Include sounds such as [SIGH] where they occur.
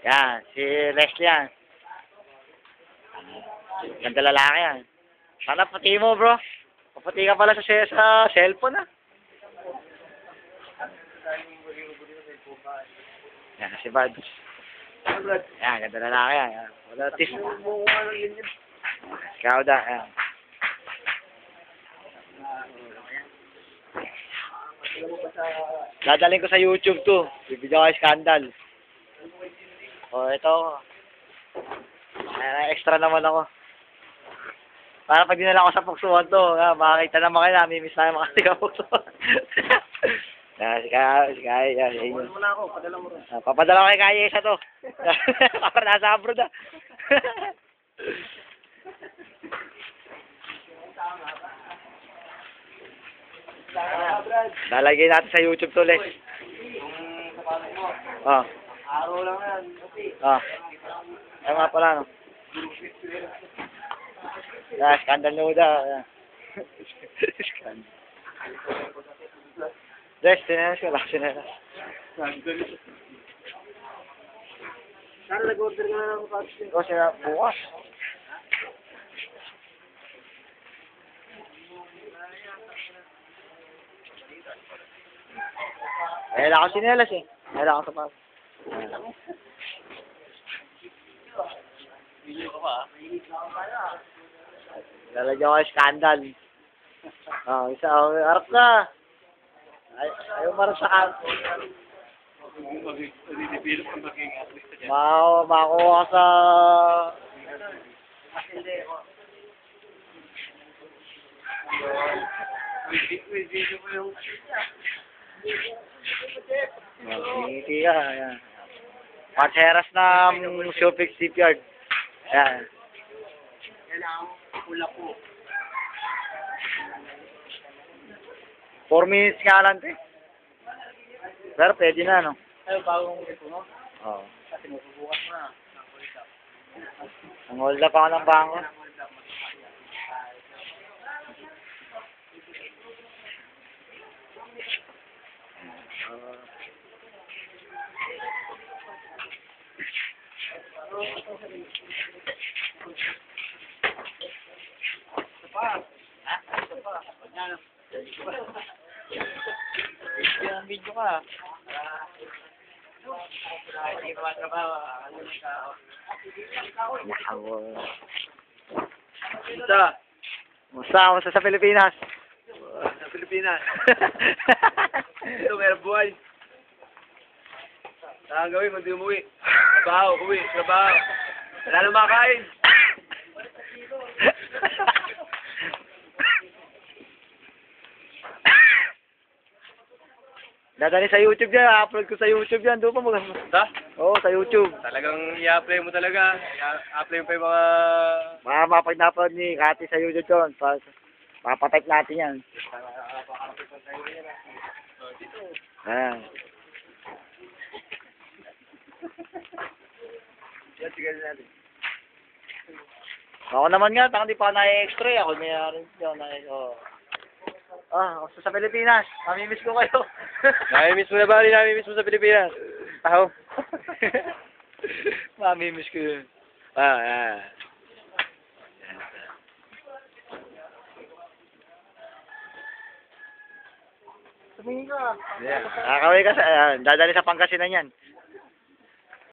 Yan, si Leslie yan. Ganda lalaki yan. Sana pati mo, bro. Papati ka pala sa, sa cellphone, ah. Yan, si Bad. Yan, ganda lalaki yan. yan. Wala tis. Ikaw da, yan. Dadalhin ko sa YouTube to. Bibigyan ko kay Scandal. O, ito. Ay, extra naman ako. Para pag dinala ko sa puksuhan to, ah, makakita naman kayo, namimiss na mga tiga puksuhan. Yan, si Kaya, si Kaya, yan, yan. yun. Muna ako, padala mo rin. Ah, papadala ko kay Kaya isa to. [LAUGHS] Para nasa abroad ah. Lalagay natin sa YouTube to, Les. Yung sapatos mo, Ah, araw lang yan. Ah. Ay nga pala, no? Yeah, scandal na uda. [LAUGHS] Yeah. scandal. Les, sinelas ko lang, sinelas. Sana nag-order ka na ng niya. Kasi bukas. Eh, wala akong sinelas eh. Wala akong sapatos. Video ka pa, Lalagyan ko yung scandal. Oh, isa, oh, harap ka. Ay, ayaw marap sa kan. Mako, makuha sa... Ngiti ka. Ayan. Panseras ng Showfix Shipyard. Ayan. Kailangan pula po. 4 minutes nga lang, te. Pero pwede na, no? Ay, bagong ito, no? Oo. Kasi mabubukas na. Ang hold up ako ng bangko. Yung video ka. Hindi matrabaho. Isa. Musta? Musta sa Pilipinas? Sa Pilipinas. [LAUGHS] Ito, meron buhay. Saan gawin kung di umuwi? Trabaho, uwi, trabaho. Wala na makain. Dadali sa YouTube yan. upload ko sa YouTube yan. Doon pa mag... Ta? Oo, sa YouTube. Talagang i-apply mo talaga. I-apply mo pa yung mga... Mga mapag na-upload ni Kati sa YouTube yun. Pa, papatype natin yan. Ayan. Yan, sige natin. Ako naman nga, taka di pa na-extra. Ako may rin yun. Na, oh. Ah, ako sa Pilipinas. Mamimiss ko kayo. [LAUGHS] Namimiss mo na ba? Namimiss mo sa Pilipinas? Ako. [LAUGHS] Mamimiss ko yun. Ah, ah. Tumingin ka. Yeah. Kakaway ka sa, ah, dadali sa Pangasinan yan.